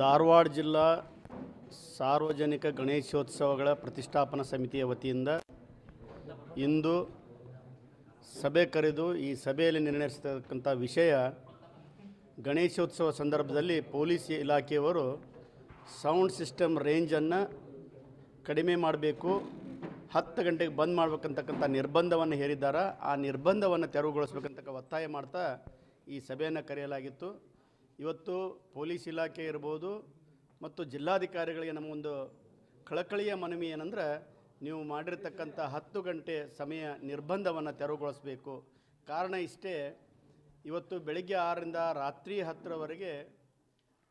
ಧಾರವಾಡ ಜಿಲ್ಲಾ ಸಾರ್ವಜನಿಕ ಗಣೇಶೋತ್ಸವಗಳ ಪ್ರತಿಷ್ಠಾಪನಾ ಸಮಿತಿಯ ವತಿಯಿಂದ ಇಂದು ಸಭೆ ಕರೆದು ಈ ಸಭೆಯಲ್ಲಿ ನಿರ್ಣಯಿಸತಕ್ಕಂಥ ವಿಷಯ ಗಣೇಶೋತ್ಸವ ಸಂದರ್ಭದಲ್ಲಿ ಪೊಲೀಸ್ ಇಲಾಖೆಯವರು ಸೌಂಡ್ ಸಿಸ್ಟಮ್ ರೇಂಜನ್ನು ಕಡಿಮೆ ಮಾಡಬೇಕು, ಹತ್ತು ಗಂಟೆಗೆ ಬಂದ್ ಮಾಡಬೇಕಂತಕ್ಕಂಥ ನಿರ್ಬಂಧವನ್ನು ಹೇರಿದ್ದಾರೆ. ಆ ನಿರ್ಬಂಧವನ್ನು ತೆರವುಗೊಳಿಸ್ಬೇಕಂತ ಒತ್ತಾಯ ಮಾಡ್ತಾ ಈ ಸಭೆಯನ್ನು ಕರೆಯಲಾಗಿತ್ತು. ಇವತ್ತು ಪೊಲೀಸ್ ಇಲಾಖೆ ಇರ್ಬೋದು ಮತ್ತು ಜಿಲ್ಲಾಧಿಕಾರಿಗಳಿಗೆ ನಮಗೊಂದು ಕಳಕಳಿಯ ಮನವಿ ಏನಂದರೆ ನೀವು ಮಾಡಿರ್ತಕ್ಕಂಥ ಹತ್ತು ಗಂಟೆ ಸಮಯ ನಿರ್ಬಂಧವನ್ನು ತೆರವುಗೊಳಿಸಬೇಕು. ಕಾರಣ ಇಷ್ಟೇ, ಇವತ್ತು ಬೆಳಗ್ಗೆ ಆರರಿಂದ ರಾತ್ರಿ ಹತ್ತರವರೆಗೆ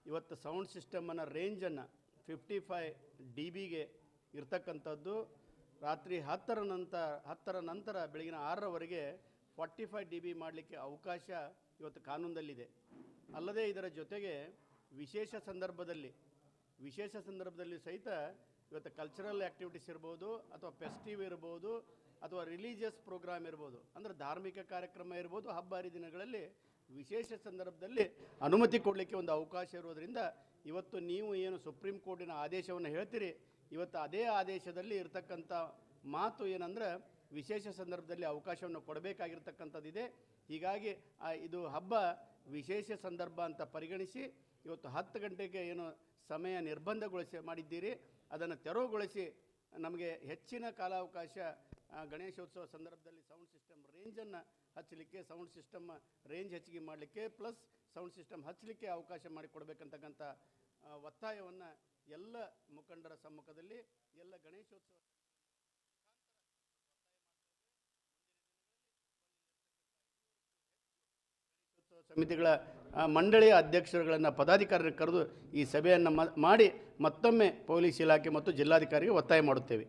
ಇವತ್ತು ಸೌಂಡ್ ಸಿಸ್ಟಮನ್ನು ರೇಂಜನ್ನು ಫಿಫ್ಟಿ ಫೈ ಡಿ ಬಿಗೆ ಇರ್ತಕ್ಕಂಥದ್ದು. ರಾತ್ರಿ ಹತ್ತರ ನಂತರ ಹತ್ತರ ನಂತರ ಬೆಳಗಿನ ಆರರವರೆಗೆ ಫಾರ್ಟಿ ಫೈವ್ ಡಿ ಬಿ ಮಾಡಲಿಕ್ಕೆ ಅವಕಾಶ ಇವತ್ತು ಕಾನೂನದಲ್ಲಿದೆ ಅಲ್ಲದೆ ಇದರ ಜೊತೆಗೆ ವಿಶೇಷ ಸಂದರ್ಭದಲ್ಲಿ ವಿಶೇಷ ಸಂದರ್ಭದಲ್ಲಿ ಸಹಿತ ಇವತ್ತು ಕಲ್ಚರಲ್ ಆ್ಯಕ್ಟಿವಿಟೀಸ್ ಇರ್ಬೋದು, ಅಥವಾ ಫೆಸ್ಟಿವ್ ಇರ್ಬೋದು, ಅಥವಾ ರಿಲೀಜಿಯಸ್ ಪ್ರೋಗ್ರಾಮ್ ಇರ್ಬೋದು, ಅಂದರೆ ಧಾರ್ಮಿಕ ಕಾರ್ಯಕ್ರಮ ಇರ್ಬೋದು ಹಬ್ಬ ಹರಿದಿನಗಳಲ್ಲಿ ವಿಶೇಷ ಸಂದರ್ಭದಲ್ಲಿ ಅನುಮತಿ ಕೊಡಲಿಕ್ಕೆ ಒಂದು ಅವಕಾಶ ಇರೋದರಿಂದ ಇವತ್ತು ನೀವು ಏನು ಸುಪ್ರೀಂ ಕೋರ್ಟಿನ ಆದೇಶವನ್ನು ಹೇಳ್ತೀರಿ, ಇವತ್ತು ಅದೇ ಆದೇಶದಲ್ಲಿ ಇರತಕ್ಕಂಥ ಮಾತು ಏನಂದ್ರೆ ವಿಶೇಷ ಸಂದರ್ಭದಲ್ಲಿ ಅವಕಾಶವನ್ನು ಕೊಡಬೇಕಾಗಿರ್ತಕ್ಕಂಥದ್ದಿದೆ. ಹೀಗಾಗಿ ಇದು ಹಬ್ಬ ವಿಶೇಷ ಸಂದರ್ಭ ಅಂತ ಪರಿಗಣಿಸಿ ಇವತ್ತು ಹತ್ತು ಗಂಟೆಗೆ ಏನು ಸಮಯ ನಿರ್ಬಂಧಗೊಳಿಸಿ ಮಾಡಿದ್ದೀರಿ, ಅದನ್ನು ತೆರವುಗೊಳಿಸಿ ನಮಗೆ ಹೆಚ್ಚಿನ ಕಾಲಾವಕಾಶ ಗಣೇಶೋತ್ಸವ ಸಂದರ್ಭದಲ್ಲಿ ಸೌಂಡ್ ಸಿಸ್ಟಮ್ ರೇಂಜನ್ನು ಹಚ್ಚಲಿಕ್ಕೆ, ಸೌಂಡ್ ಸಿಸ್ಟಮ್ ರೇಂಜ್ ಹೆಚ್ಚಿಗೆ ಮಾಡಲಿಕ್ಕೆ, ಪ್ಲಸ್ ಸೌಂಡ್ ಸಿಸ್ಟಮ್ ಹಚ್ಚಲಿಕ್ಕೆ ಅವಕಾಶ ಮಾಡಿಕೊಡ್ಬೇಕಂತಕ್ಕಂಥ ಒತ್ತಾಯವನ್ನು ಎಲ್ಲ ಮುಖಂಡರ ಸಮ್ಮುಖದಲ್ಲಿ ಎಲ್ಲ ಗಣೇಶೋತ್ಸವ ಸಮಿತಿಗಳ ಮಂಡಳಿಯ ಅಧ್ಯಕ್ಷರುಗಳನ್ನು ಪದಾಧಿಕಾರಿಗಳು ಕರೆದು ಈ ಸಭೆಯನ್ನು ಮಾಡಿ ಮತ್ತೊಮ್ಮೆ ಪೊಲೀಸ್ ಇಲಾಖೆ ಮತ್ತು ಜಿಲ್ಲಾಧಿಕಾರಿಗೆ ಒತ್ತಾಯ ಮಾಡುತ್ತೇವೆ.